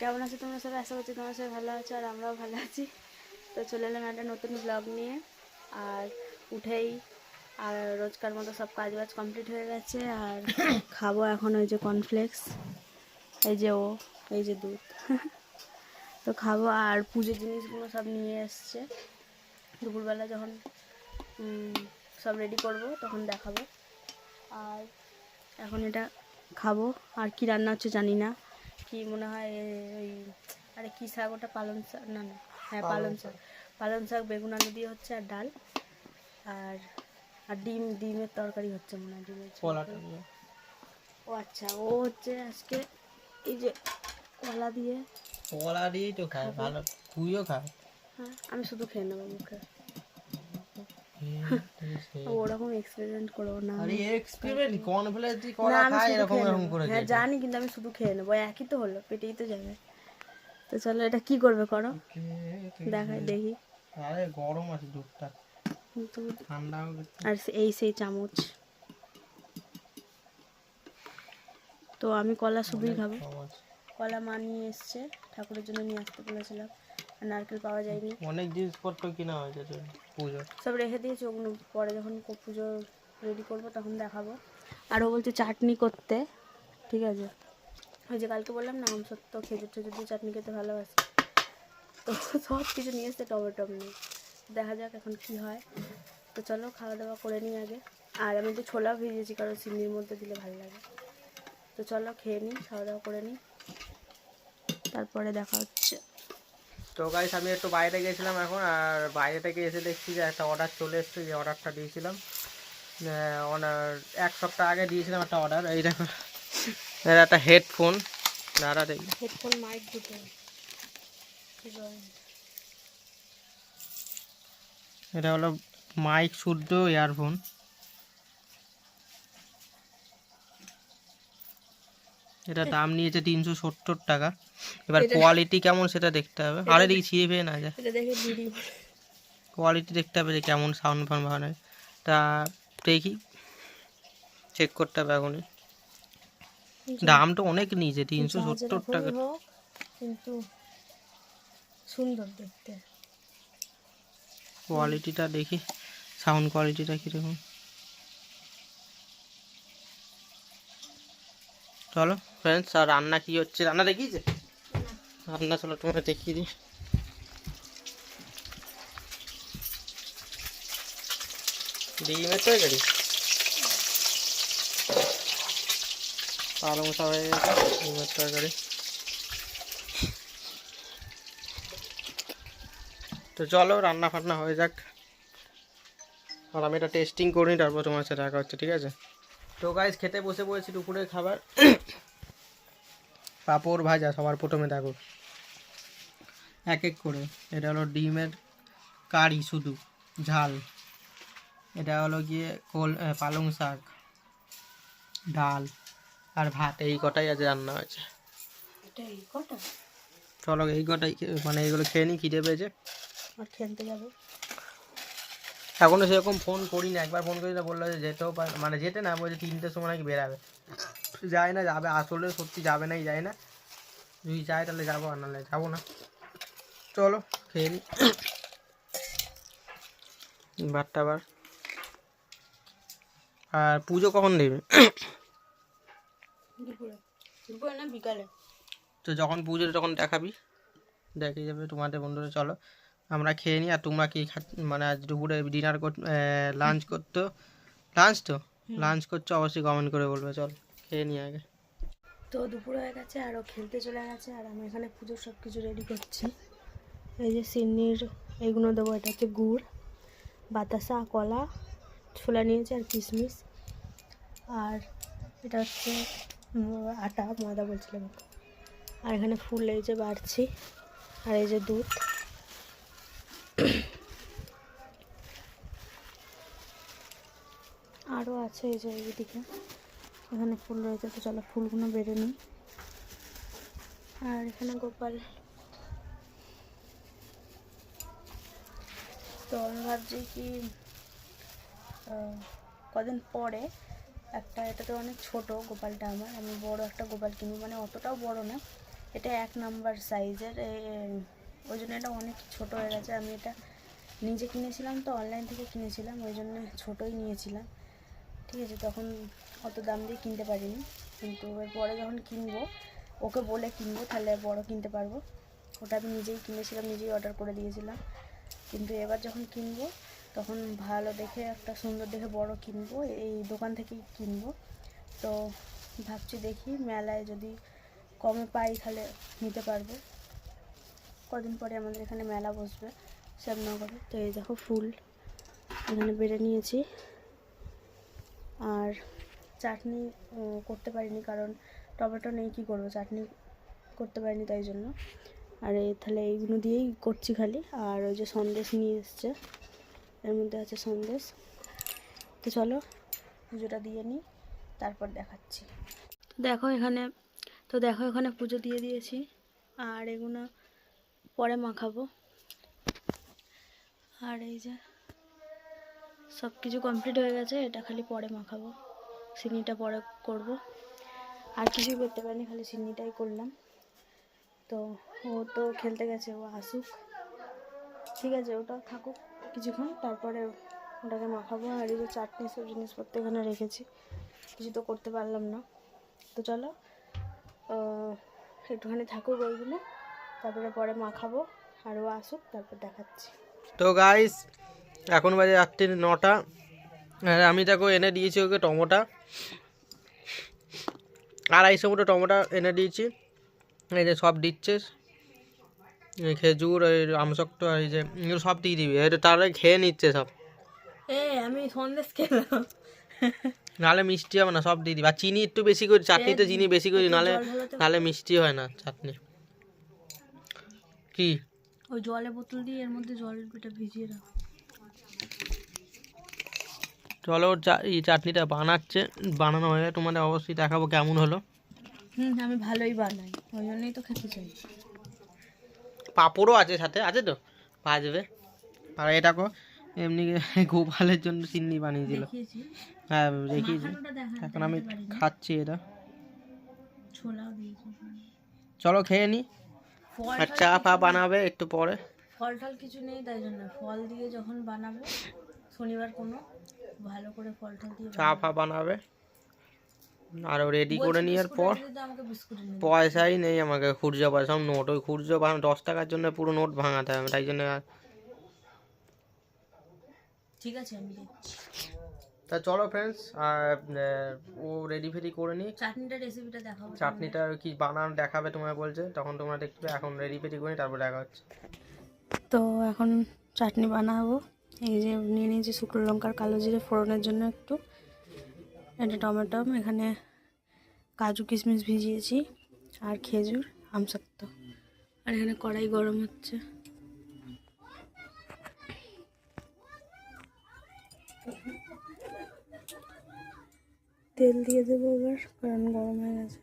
কেমন আছো? তোমরা সবাই? আশা করছি তোমরা সবাই ভালো আছো আর আমরাও ভালো আছি। তো চলে এলাম একটা নতুন ব্লগ নিয়ে। আর উঠেই আর রোজকার মতো সব কাজ বাজ কমপ্লিট হয়ে গেছে। আর খাব এখন ওই যে কর্নফ্লেক্স এই যে ও এই যে দুধ। তো খাব আর পুজোর জিনিসগুলো সব নিয়ে এসছে। দুপুরবেলা যখন সব রেডি করব তখন দেখাবো। আর এখন এটা খাব। আর কি রান্না হচ্ছে জানি না। কি মনে হয় ওই আরে কি শাক ওটা? পালং শাক? না না হ্যাঁ পালং শাক। পালং শাক বেগুন আলু দিয়ে হচ্ছে আর ডাল। আর আর ডিম ডিমের তরকারি হচ্ছে মনে হয় ডিমের। ও আচ্ছা ও হচ্ছে আজকে এই যে কলা দিয়ে। কলা দিয়েই তো খায় ভালো তুইও খা হ্যাঁ আমি শুধু খেয়ে নেব মুখে। ওরকম এক্সপেরিমেন্ট করব না। আরে এক্সপেরিমেন্ট কর্নফ্লেক্স দিয়ে কলা খায় শুধু এরকম খেয়ে এরকম নেব। করে হ্যাঁ জানি কিন্তু আমি শুধু খেয়ে নেব একই তো হলো পেটেই তো যাবে। তো চলো এটা কি করবে করো? দেখাই দেখি। আরে গরম আছে দুধটা। ঠান্ডা আর এই সেই চামচ। তো আমি কলা শুধুই খাব। কলা মা নিয়ে এসছে ঠাকুরের জন্য নিয়ে আসতে বলেছিলাম। নারকেল পাওয়া যায়নি। অনেক জিনিসপত্র কিনা হয়েছে পুজো সব রেখে দিয়েছি ওগুলো পরে যখন পুজো রেডি করব তখন দেখাবো। আর ও বলছে চাটনি করতে ঠিক আছে? ওই যে কালকে বললাম না আম সত্য খেজুর টেজুর দিয়ে চাটনি খেতে ভালোবাসি। তো সব কিছু নিয়ে এসছে টমেটো নিয়ে। দেখা যাক এখন কি হয়। তো চলো খাওয়া দাওয়া করে নিই আগে। আর আমি তো ছোলা ভিজিয়েছি কারণ চিনির মধ্যে দিলে ভালো লাগে। তো চলো খেয়ে নিই খাওয়া দাওয়া করে নিই। তারপরে দেখা হচ্ছে। তো গাইস আমি একটু বাইরে গেছিলাম এখন আর বাইরে থেকে এসে দেখছি যে একটা অর্ডার চলে এসছে যে অর্ডারটা দিয়েছিলাম। অর্ডার এক সপ্তাহ আগে দিয়েছিলাম একটা অর্ডার এই দেখো। এটা একটা হেডফোন দাঁড়া দেখি। হেডফোন মাইক দুটো। এটা হলো মাইক শুদ্ধ ইয়ারফোন এটা দাম নিয়েছে তিনশো সত্তর টাকা। এবার কোয়ালিটি কেমন সেটা দেখতে হবে। আরে দেখি ছিঁড়ে পেয়ে না যায়। কোয়ালিটি দেখতে হবে যে কেমন সাউন্ড ফাউন্ড ভালো হয়। তা দেখি চেক করতে হবে এখনই। দামটা অনেক নিয়েছে তিনশো সত্তর টাকা। কিন্তু সুন্দর দেখতে। কোয়ালিটিটা দেখি সাউন্ড কোয়ালিটিটা কীরকম। চলো ফ্রেন্ডস আর রান্না কি হচ্ছে? রান্না দেখিয়েছে? রান্না চলো তোমরা দেখিয়ে দিই। ডিমের তরকারি হয়ে গেছে তো চলো, রান্না ফান্না হয়ে যাক। আর আমি এটা টেস্টিং করিনি, তারপর তোমার সাথে দেখা হচ্ছে, ঠিক আছে? তো গাইজ খেতে বসে পড়েছি দুপুরের খাবার। পাঁপড় ভাজা, সবার প্রথমে দেখো। এক এক করে। এটা হলো ডিমের কারি শুধু ঝাল। এটা হলো গিয়ে কোল পালং শাক ডাল আর ভাত। এই কটাই আজ রান্না হয়েছে। চলো এই কটাই মানে এইগুলো খেয়ে নিই খিদে পেয়েছে? আর খেলতে যাব? এখনও সেরকম ফোন করি না একবার ফোন করি না বলল যে যেতেও পারে মানে যেতে না বলছে তিনটের সময় নাকি বেরাবে। যায় না যাবে আসলে সত্যি যাবে নাই যায় না। যদি যায় তাহলে যাব আর নাহলে যাব না। চলো খেয়ে নি। বারটা আবার। আর পুজো কখন দেবে? দুপুরে। দুপুরে না বিকালে। তো যখন পুজো তখন দেখাবি। দেখে যাবে তোমাদের বন্ধুরা চলো। আমরা খেয়ে নিই আর তোমরা কি মানে আজ দুপুরে ডিনার লাঞ্চ করতো? লাঞ্চ তো? লাঞ্চ করছ অবশ্যই কমেন্ট করে বলবে চল। খেয়ে নিই আগে। তো দুপুর হয়ে গেছে আর ও খেলতে চলে গেছে আর আমি এখানে পুজোর সব কিছু রেডি করছি। এই যে সিন্নির, এগুলো দেবো, এটা হচ্ছে গুড়, বাতাসা, কলা, ছোলা নিয়েছি আর কিশমিশ। আর এটা হচ্ছে আটা, ময়দা বলছিলাম আর এখানে ফুল এই যে বাড়ছি, আর এই যে দুধ। আরও আছে এই যে এইদিকে। এখানে ফুল রয়েছে, তো চলো ফুলগুলো বেড়ে নিই। আর এখানে গোপাল তো আমি ভাবছি কি কদিন পরে একটা, এটা তো অনেক ছোট গোপালটা আমার, আমি বড় একটা গোপাল কিনবো মানে অতটাও বড় না, এটা এক নাম্বার সাইজের ওই জন্য এটা অনেক ছোট হয়ে গেছে, আমি এটা নিজে কিনেছিলাম তো অনলাইন থেকে কিনেছিলাম, ওই জন্য ছোটোই নিয়েছিলাম, ঠিক আছে, তখন অত দাম দিয়ে কিনতে পারিনি, কিন্তু এরপরে যখন কিনবো, ওকে বলে কিনবো, তাহলে বড় কিনতে পারব, ওটা আমি নিজেই কিনেছিলাম, নিজেই অর্ডার করে দিয়েছিলাম কিন্তু এবার যখন কিনবো, তখন ভালো দেখে, একটা সুন্দর দেখে বড় কিনবো, এই দোকান থেকেই কিনবো। তো ভাবছি দেখি মেলায় যদি কমে পাই তাহলে নিতে পারব। কদিন পরে আমাদের এখানে মেলা বসবে, শ্যামনগরে। তো এই দেখো ফুল, এখানে বেড়ে নিয়েছি। আর চাটনি করতে পারিনি কারণ টমেটো নেই, কী করব? চাটনি করতে পারিনি তাই জন্য। আর তাহলে এইগুলো দিয়েই করছি খালি। আর ওই যে সন্দেশ নিয়ে এসছে, এর মধ্যে আছে সন্দেশ। তো চলো, পুজোটা দিয়ে নিই, তারপর দেখাচ্ছি। দেখো এখানে, তো দেখো এখানে পুজো দিয়ে দিয়েছি, আর এগুলো পরে মাখাবো। আর এই যে সব কিছু কমপ্লিট হয়ে গেছে, এটা খালি পরে মাখাবো। সিনিটা পরে করব। আর কিছুই করতে পারিনি, খালি সিন্নিটাই করলাম। তো ও তো খেলতে গেছে, ও আসুক। ঠিক আছে, ওটা থাকুক কিছুক্ষণ, তারপরে ওটাকে মাখাবো। আর এই যে চাটনি, সব জিনিসপত্র এখানে রেখেছি। কিছু তো করতে পারলাম না। তো চলো একটুখানি থাকুক ওইগুলো, তারপরে পরে মাখাবো। আর ও আসুক, তারপর দেখাচ্ছি। তো গাইস এখন বাজে রাত্রি নটা। আর আমি দেখো এনে দিয়েছি ওকে টমেটো। আড়াইশো মতো টমেটো এনে দিয়েছি। এই যে সব দিচ্ছে। খেজুর এই আমশক্ত এই যে এগুলো সব দিয়ে দিবি। এটা তাহলে খেয়ে নিচ্ছে সব। এ আমি সন্দেশ খেলাম। নাহলে মিষ্টি হবে না সব দিয়ে দিবি। আর চিনি একটু বেশি করে চাটনিতে চিনি বেশি করি ঢালাতে নাহলে মিষ্টি হয় না চাটনি। কি? ওই জলে বোতল দিয়ে এর মধ্যে জল এটা ভিজিয়ে রাখ। চলো এই চাটনিটা বানাচ্ছে বানানো হয়ে তোমাদের অবশ্যই দেখাবো কেমন হলো। হুম আমি ভালোই বানাই ওই জন্যই তো খেতে চাই। পাঁপড়ও আছে সাথে আছে তো? ভাজবে। আর এটা কো এমনি গোপালের জন্য চিন্নি বানিয়েছিল। হ্যাঁ দেখিয়েছি। এখন আমি খাচ্ছি এটা। চলো খেয়ে নি। আর চা ফা বানাবে একটু পরে। ফল টল কিছু নেই তাই জন্য। ফল দিয়ে যখন বানাবো শনিবার কোনো ভালো করে ফল টল দিয়ে চা ফা বানাবে। আর রেডি করে নেওয়ার পর। পয়সাই নেই আমাকে খুচরো পয়সা সব নোট ওই খুচরো দশ টাকার জন্য পুরো নোট ভাঙাতে হবে তাই জন্য আর- ঠিক আছে আমি তা চলো ফ্রেন্ডস আর ও রেডি ফেডি করে নিই চাটনিটা রেসিপিটা দেখাবো চাটনিটা কি বানানো দেখাবে তোমায় বলছে তখন তোমরা দেখবে এখন রেডি ফেডি করে নিই, তারপর দেখা হচ্ছে। তো এখন চাটনি বানাবো। এই যে নিয়ে নিয়েছি শুকনো লঙ্কার কালো জিরে ফোড়নের জন্য একটু। এটা টমেটো, এখানে কাজু, কিশমিশ ভিজিয়েছি আর খেজুর আমসত্ব আর এখানে কড়াই গরম হচ্ছে। তেল দিয়ে দেবো এবার, কারণ গরম হয়ে গেছে।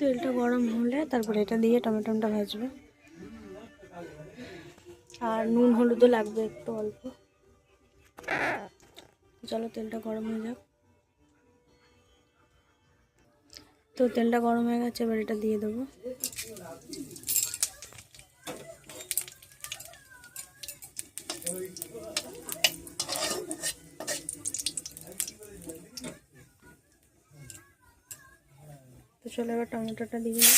তেলটা গরম হলে তারপরে এটা দিয়ে টমেটোটা ভাজবে। আর নুন হলুদও লাগবে একটু অল্প। চলো তেলটা গরম হয়ে যাক। তো তেলটা গরম হয়ে গেছে, এবার এটা দিয়ে দেবো। তো চলো এবার টমেটোটা দিয়ে দিই।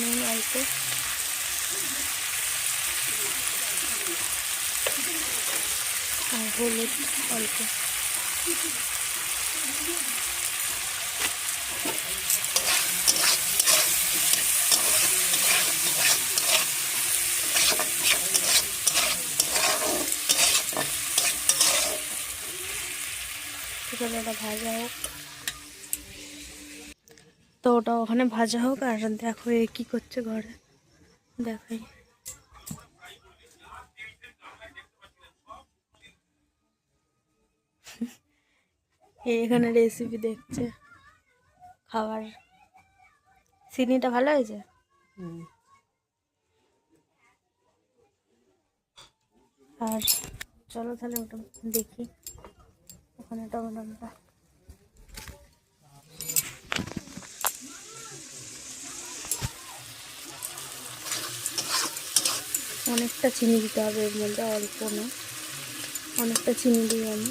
নুন অল্প আর হলুদ এটা ভাজা হোক। তো ওটা ওখানে ভাজা হোক, আর দেখো এ কি করছে ঘরে। দেখাই। এখানে রেসিপি দেখছে। খাবার। সিনিটা ভালো হয়েছে? আর চলো তাহলে ওটা দেখি। ওখানে টমেটোটা। অনেকটা চিনি দিতে হবে এর মধ্যে অল্প না। অনেকটা চিনি দিই আমি।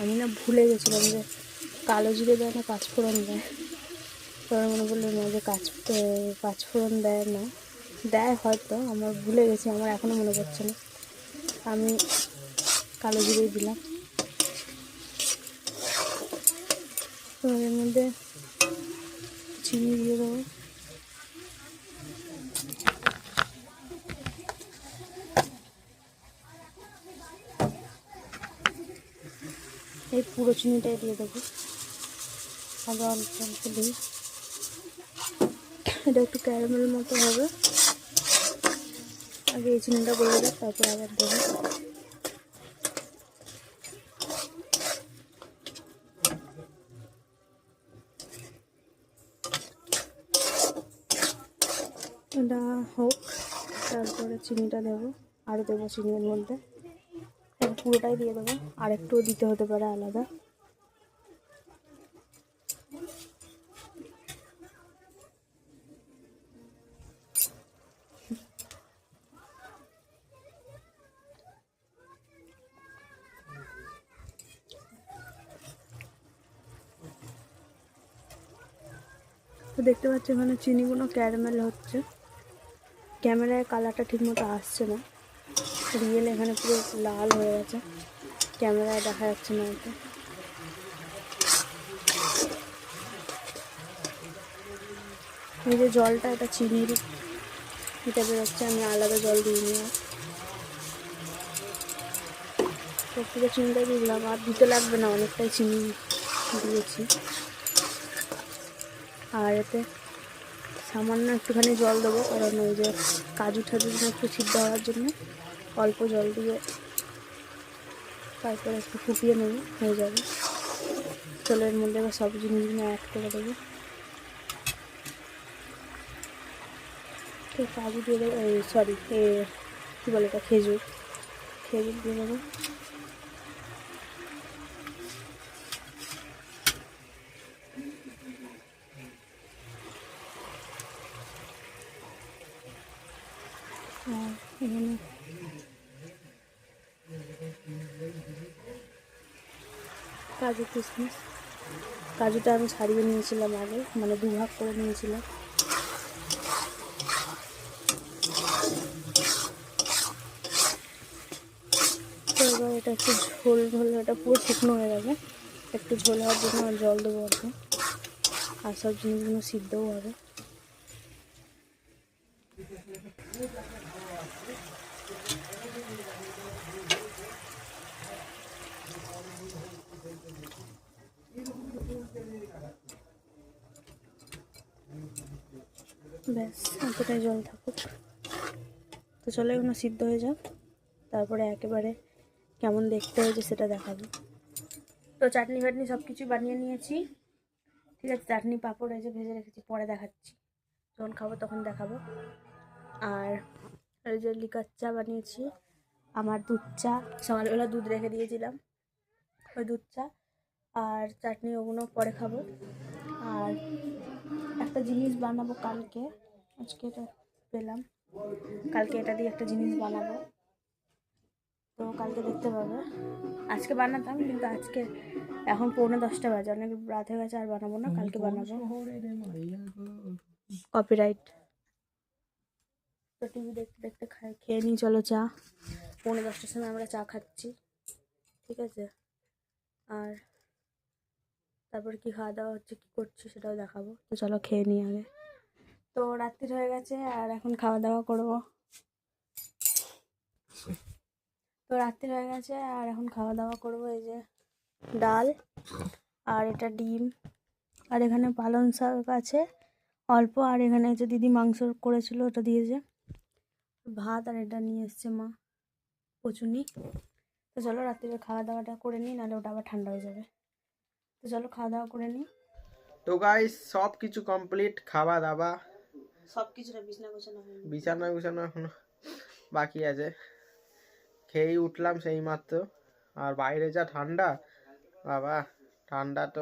আমি না ভুলে গেছিলাম যে কালো জিরে দেয় না পাঁচফোড়ন দেয়। তোর মনে বলল না যে কাঁচ পাঁচফোড়ন দেয় না। দেয় হয়তো, আমার ভুলে গেছি, আমার এখনও মনে পড়ছে না। আমি কালো জিরেই দিলাম। তো এর মধ্যে চিনি দিয়ে দেবো। এই পুরো চিনিটাই দিয়ে দেবো। আবার অল্প অল্প দিই এটা একটু ক্যারামেল মতো হবে। আগে এই চিনিটা বলে দেয় তারপর আবার দেবো। এটা হোক, তারপরে চিনিটা দেবো। আরও দেবো চিনির মধ্যে। পুরোটাই দিয়ে দেবো। আর একটুও দিতে হতে পারে আলাদা। তো দেখতে পাচ্ছি এখানে চিনিগুলো ক্যারামেল হচ্ছে। ক্যামেরায় কালারটা ঠিকমতো আসছে না। রিয়েল এখানে পুরো লাল হয়ে গেছে। ক্যামেরায় দেখা যাচ্ছে না এটা এই যে জলটা, এটা চিনির এটা বেরোচ্ছে আমি আলাদা জল দিয়ে আর সব থেকে চিনিটাই দিয়ে দিলাম, আর দিতে লাগবে না, অনেকটাই চিনি দিয়েছি। আর এতে সামান্য একটুখানি জল দেবো, কারণ ওই যে কাজু ঠাজু একটু সিদ্ধ হওয়ার জন্য। অল্প জল দিয়ে তারপরে একটু ফুটিয়ে নেব, হয়ে যাবে। জলের মধ্যে এবার সব জিনিসগুলো অ্যাড করে দেবো। তো কাজু দিয়ে দেবো সরি কী বলে এটা, খেজুর। খেজুর দিয়ে দেবো। আর এখানে কাজু কিশমিশ। কাজুটা আমি ছাড়িয়ে নিয়েছিলাম আগে মানে দুভাগ করে নিয়েছিলাম। এবার এটা একটু ঝোল ঝোল এটা পুরো শুকনো হয়ে যাবে একটু ঝোল হওয়ার জন্য জল দেবো আর সব জিনিসগুলো সিদ্ধও হবে। ব্যাস, এতটাই জল থাকুক। তো চলো এগুলো সিদ্ধ হয়ে যাক। তারপরে একেবারে কেমন দেখতে হয়েছে সেটা দেখাবো। তো চাটনি ফাটনি সব কিছু বানিয়ে নিয়েছি। ঠিক আছে, চাটনি পাঁপড় হয়েছে ভেজে রেখেছি, পরে দেখাচ্ছি। যখন খাব তখন দেখাবো। আর এই যে লিকার চা বানিয়েছি, আমার দুধ চা সকালবেলা দুধ রেখে দিয়েছিলাম, ওই দুধ চা। আর চাটনি ওগুলো পরে খাব। আর একটা জিনিস বানাবো কালকে। আজকে এটা পেলাম। কালকে এটা দিয়ে একটা জিনিস বানাবো। তো কালকে দেখতে পাবে। আজকে বানাতাম, কিন্তু আজকে এখন পৌনে দশটা বাজে। অনেক রাত হয়ে গেছে, আর বানাবো না। কালকে বানাবো। কপিরাইট তো টিভি দেখতে দেখতে খাই, খেয়ে নিই, চলো চা। পৌনে দশটার সময় আমরা চা খাচ্ছি। ঠিক আছে? আর তারপর কি খাওয়া দাওয়া হচ্ছে, কী করছি সেটাও দেখাবো। তো চলো খেয়ে নিই আগে। তো রাত্রির হয়ে গেছে, আর এখন খাওয়া দাওয়া করব। তো রাত্রি হয়ে গেছে, আর এখন খাওয়া দাওয়া করব এই যে ডাল, আর এটা ডিম। আর এখানে পালং শাক আছে, অল্প। আর এখানে যে দিদি মাংস করেছিল, ওটা দিয়েছে ভাত, আর এটা নিয়ে এসছে মা কচুনি। তো চলো রাত্রিরে খাওয়া দাওয়াটা করে নিই, নাহলে ওটা আবার ঠান্ডা হয়ে যাবে। তো চলো খাওয়া দাওয়া করে নিই তো গাইস সব কিছু কমপ্লিট খাওয়া দাওয়া সব কিছুটা বিছনা গোছানো হয়নি। বিছানা গুছানো এখনও বাকি আছে। খেয়েই উঠলাম সেই মাত্র আর বাইরে যা ঠান্ডা বাবা ঠান্ডা তো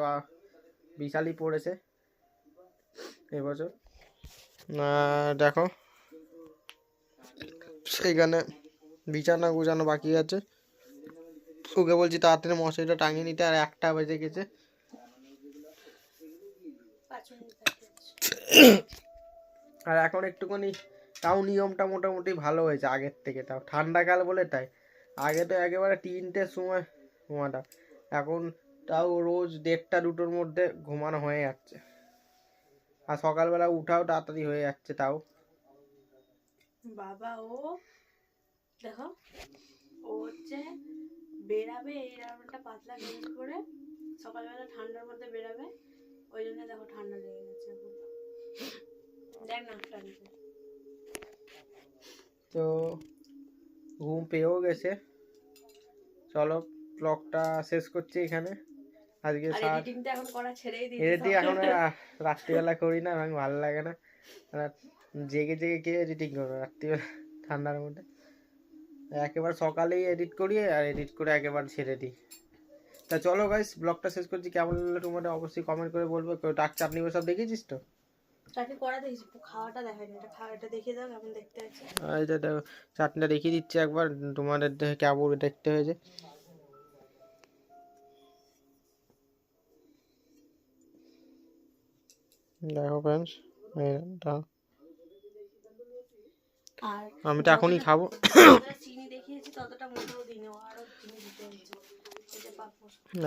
বিশালই পড়েছে এবছর। দেখো সেইখানে বিছানা গুছানো বাকি আছে। ওকে বলছি তাড়াতাড়ি মশারিটা টাঙিয়ে নিতে আর একটা বেজে গেছে পাঁচ মিনিট বাকি আছে। আর এখন একটুখানি তাও নিয়মটা মোটামুটি ভালো হয়েছে আগের থেকে, তাও ঠান্ডাকাল বলে তাই। আগে তো একেবারে তিনটের সময় ঘুমাটা এখন তাও রোজ দেড়টা দুটোর মধ্যে ঘুমানো হয়ে যাচ্ছে। আর সকালবেলা উঠাও তাড়াতাড়ি হয়ে যাচ্ছে তাও। বাবা, ও দেখো, ও হচ্ছে বেরাবে এইরকম একটা পাতলা ড্রেস পরে সকালবেলা ঠান্ডার মধ্যে বেরাবে ওই জন্য দেখো ঠান্ডা লেগে গেছে এখন দেখ না টানছে তো ঘুম পেয়েও গেছে। চলো ব্লগটা শেষ করছি এখানে। আজকে এডিটিং এখন রাত্রিবেলা করি না আমার ভালো লাগে না। জেগে জেগে কে এডিটিং করবে? রাত্রিবেলা ঠান্ডার মধ্যে। একেবারে সকালেই এডিট করি আর এডিট করে একেবারে ছেড়ে দিই। তা চলো গাইস ব্লগটা শেষ করছি। কেমন লাগল তোমাদের অবশ্যই কমেন্ট করে বলব। ডাক চাটনি সব দেখেছিস তো? তাকে করা দেখেছি খাওয়াটা দেখায়নি। এটা খাওয়াটা দেখিয়ে দাও কেমন দেখতে আছে এটা দেখো চাটনিটা দেখিয়ে দিচ্ছি একবার। তোমাদের কেমন দেখতে হয়েছে। দেখো ফ্রেন্ডস এটা আমি তো এখনই খাব। চিনি দেখিয়েছি ততটা মোটেও দিনে আরও চিনি দিতে হয়েছে।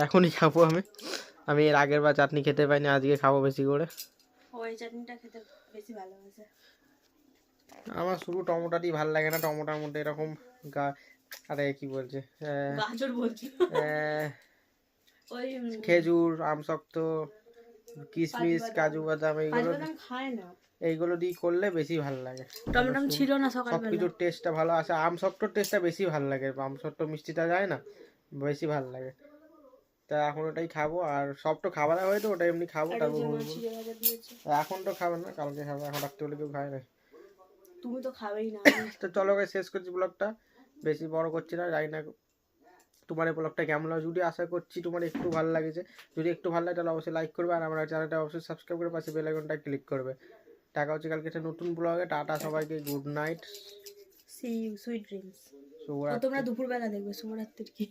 এখনই খাব আমি। আমি এর আগের বার চাটনি খেতে পাইনি আজকে খাব বেশি করে। ওই চাটনিটা খেতে বেশি ভালোবাসে। আমার শুধু টমেটোটি ভালো লাগে না টমেটোর মধ্যে এরকম গা আরে কি বলছে গাজর বলছি। ওই খেজুর আমসক্ত কিশমিশ কাজু বাদাম এইগুলো খায় না। এইগুলো দিয়ে করলে বেশি ভালো লাগে। টমেটম ছিল না সকালবেলা। কিছুর টেস্টটা ভালো আসে। আমসক্তর টেস্টটা বেশি ভালো লাগে। আম আমসক্ত মিষ্টিটা যায় না বেশি ভালো লাগে। তা এখন ওটাই খাব আর সব তো খাবার হয় তো ওটা এমনি খাব তারপর বলব। এখন তো খাবে না কালকে খাবে এখন রাত্রিবেলা কেউ খায় না। তুমি তো খাবেই না। তো চলো গাইস শেষ করছি ব্লগটা। বেশি বড় করছি না জানি না তোমার এই ব্লগটা কেমন লাগে যদি আশা করছি তোমার একটু ভালো লাগেছে যদি একটু ভালো লাগে তাহলে অবশ্যই লাইক করবে আর আমার চ্যানেলটা অবশ্যই সাবস্ক্রাইব করে পাশে বেল আইকনটা ক্লিক করবে। টাকা হচ্ছে কালকে একটা নতুন ব্লগে। টাটা সবাইকে good night see you sweet dreams তোমরা দুপুরবেলা দেখবে শুভরাত্রির কি।